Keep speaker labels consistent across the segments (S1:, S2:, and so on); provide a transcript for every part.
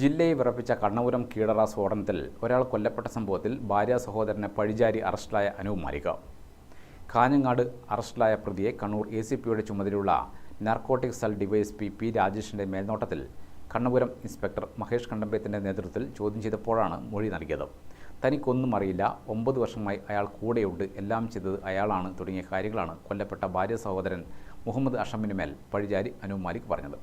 S1: ജില്ലയെ വിറപ്പിച്ച കണ്ണപുരം കീടറ സ്ഫോടനത്തിൽ ഒരാൾ കൊല്ലപ്പെട്ട സംഭവത്തിൽ ഭാര്യ സഹോദരനെ പഴിചാരി അറസ്റ്റിലായ അനൂപ് മാലിക കാഞ്ഞങ്ങാട് അറസ്റ്റിലായ പ്രതിയെ കണ്ണൂർ എ സി പിയുടെ ചുമതലയുള്ള നാർക്കോട്ടിക് സെൽ ഡിവൈഎസ്പി പി രാജേഷിന്റെ മേൽനോട്ടത്തിൽ കണ്ണപുരം ഇൻസ്പെക്ടർ മഹേഷ് കണ്ടമ്പയത്തിന്റെ നേതൃത്വത്തിൽ ചോദ്യം ചെയ്തപ്പോഴാണ് മൊഴി നൽകിയത്. തനിക്കൊന്നും അറിയില്ല. ഒമ്പത് വർഷമായി അയാൾ കൂടെയുണ്ട്. എല്ലാം ചെയ്തത് അയാളാണ് തുടങ്ങിയ കാര്യങ്ങളാണ് കൊല്ലപ്പെട്ട ഭാര്യ സഹോദരൻ മുഹമ്മദ് അഷമിന് പഴിചാരി അനൂപ് മാലിക് പറഞ്ഞത്.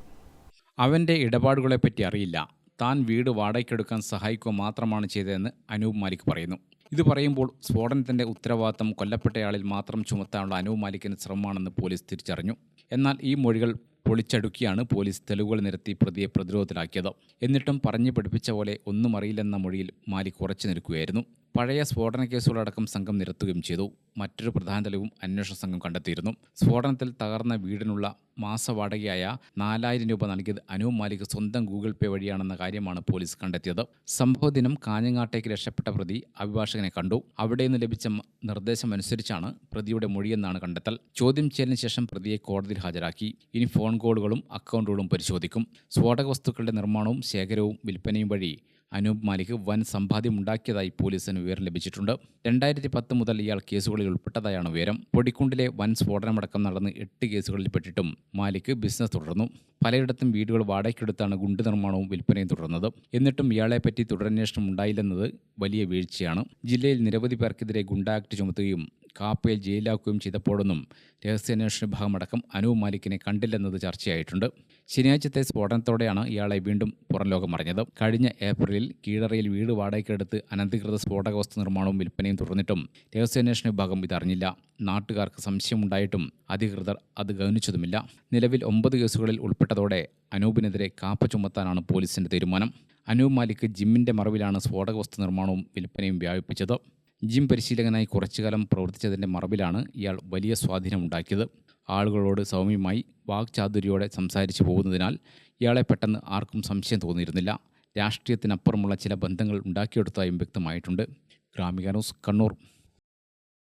S1: അവന്റെ ഇടപാടുകളെപ്പറ്റി അറിയില്ല. താൻ വീട് വാടകയ്ക്കെടുക്കാൻ സഹായിക്കുക മാത്രമാണ് ചെയ്തതെന്ന് അനൂപ് മാലിക് പറയുന്നു. ഇത് പറയുമ്പോൾ സ്ഫോടനത്തിന്റെ ഉത്തരവാദിത്തം കൊല്ലപ്പെട്ടയാളിൽ മാത്രം ചുമത്താനുള്ള അനൂപ് മാലിക്കിന് ശ്രമമാണെന്ന് പോലീസ് തിരിച്ചറിഞ്ഞു. എന്നാൽ ഈ മൊഴികൾ പൊളിച്ചടുക്കിയാണ് പോലീസ് തെളിവുകൾ നിരത്തി പ്രതിയെ പ്രതിരോധത്തിലാക്കിയത്. എന്നിട്ടും പറഞ്ഞു പഠിപ്പിച്ച പോലെ ഒന്നും അറിയില്ലെന്ന മൊഴിയിൽ മാലിക് ഉറച്ചു നിൽക്കുകയായിരുന്നു. പഴയ സ്ഫോടന കേസുകളടക്കം സംഘം നിരത്തുകയും ചെയ്തു. മറ്റൊരു പ്രധാന തെളിവും അന്വേഷണ സംഘം കണ്ടെത്തിയിരുന്നു. സ്ഫോടനത്തിൽ തകർന്ന വീടിനുള്ള മാസവാടകയായ നാലായിരം രൂപ നൽകിയത് അനൂപ് മാലിക് സ്വന്തം ഗൂഗിൾ പേ വഴിയാണെന്ന കാര്യമാണ് പോലീസ് കണ്ടെത്തിയത്. സംഭവദിനം കാഞ്ഞങ്ങാട്ടേക്ക് രക്ഷപ്പെട്ട പ്രതി അഭിഭാഷകനെ കണ്ടു. അവിടെ നിന്ന് ലഭിച്ച നിർദ്ദേശം നിർദ്ദേശമനുസരിച്ചാണ് പ്രതിയുടെ മൊഴിയെന്നാണ് കണ്ടെത്തൽ. ചോദ്യം ചെയ്യലിന് ശേഷം പ്രതിയെ കോടതിയിൽ ഹാജരാക്കി. ഇനി ഫോൺ കോളുകളും അക്കൗണ്ടുകളും പരിശോധിക്കും. സ്ഫോടക വസ്തുക്കളുടെ നിർമ്മാണവും ശേഖരവും വിൽപ്പനയും വഴി അനൂപ് മാലിക് വൻ സമ്പാദ്യമുണ്ടാക്കിയതായി പോലീസിന് വിവരം ലഭിച്ചിട്ടുണ്ട്. രണ്ടായിരത്തി പത്ത് മുതൽ ഇയാൾ കേസുകളിൽ ഉൾപ്പെട്ടതായാണ് വിവരം. പൊടിക്കുണ്ടിലെ വൻ സ്ഫോടനമടക്കം നടന്ന് എട്ട് കേസുകളിൽ പെട്ടിട്ടും മാലിക് ബിസിനസ് തുടർന്നു. പലയിടത്തും വീടുകൾ വാടകയ്ക്കെടുത്താണ് ഗുണ്ട് നിർമ്മാണവും വിൽപ്പനയും തുടർന്നത്. എന്നിട്ടും ഇയാളെപ്പറ്റി തുടരന്വേഷണം ഉണ്ടായില്ലെന്നത് വലിയ വീഴ്ചയാണ്. ജില്ലയിൽ നിരവധി പേർക്കെതിരെ ഗുണ്ട ആക്ട് ചുമത്തുകയും കാപ്പയിൽ ജയിലാക്കുകയും ചെയ്തപ്പോഴൊന്നും രഹസ്യാന്വേഷണ വിഭാഗമടക്കം അനൂപ് മാലിക്കിനെ കണ്ടില്ലെന്നത് ചർച്ചയായിട്ടുണ്ട്. ശനിയാഴ്ചത്തെ സ്ഫോടനത്തോടെയാണ് ഇയാളെ വീണ്ടും പുറം ലോകം അറിഞ്ഞത് കഴിഞ്ഞ ഏപ്രിലിൽ കീഴറയിൽ വീട് വാടകയ്ക്കെടുത്ത് അനധികൃത സ്ഫോടക വസ്തു നിർമ്മാണവും വിൽപ്പനയും തുടർന്നിട്ടും രഹസ്യാന്വേഷണ വിഭാഗം ഇതറിഞ്ഞില്ല. നാട്ടുകാർക്ക് സംശയമുണ്ടായിട്ടും അധികൃതർ അത് ഗൗനിച്ചതുമില്ല. നിലവിൽ ഒമ്പത് കേസുകളിൽ ഉൾപ്പെട്ടതോടെ അനൂപിനെതിരെ കാപ്പ ചുമത്താനാണ് പോലീസിന്റെ തീരുമാനം. അനൂപ് മാലിക് ജിമ്മിന്റെ മറവിലാണ് സ്ഫോടക വസ്തു നിർമ്മാണവും വിൽപ്പനയും വ്യാപിപ്പിച്ചത്. ജിം പരിശീലകനായി കുറച്ചുകാലം പ്രവർത്തിച്ചതിന്റെ മറവിലാണ് ഇയാൾ വലിയ സ്വാധീനമുണ്ടാക്കിയത് ആളുകളോട് സൗമ്യമായി വാക്ചാതുര്യോടെ സംസാരിച്ചു പോകുന്നതിനാൽ ഇയാളെ പെട്ടെന്ന് ആർക്കും സംശയം തോന്നിയിരുന്നില്ല. രാഷ്ട്രീയത്തിനപ്പുറമുള്ള ചില ബന്ധങ്ങൾ ഉണ്ടാക്കിയെടുത്തതായും വ്യക്തമായിട്ടുണ്ട്. ഗ്രാമിക ന്യൂസ് കണ്ണൂർ.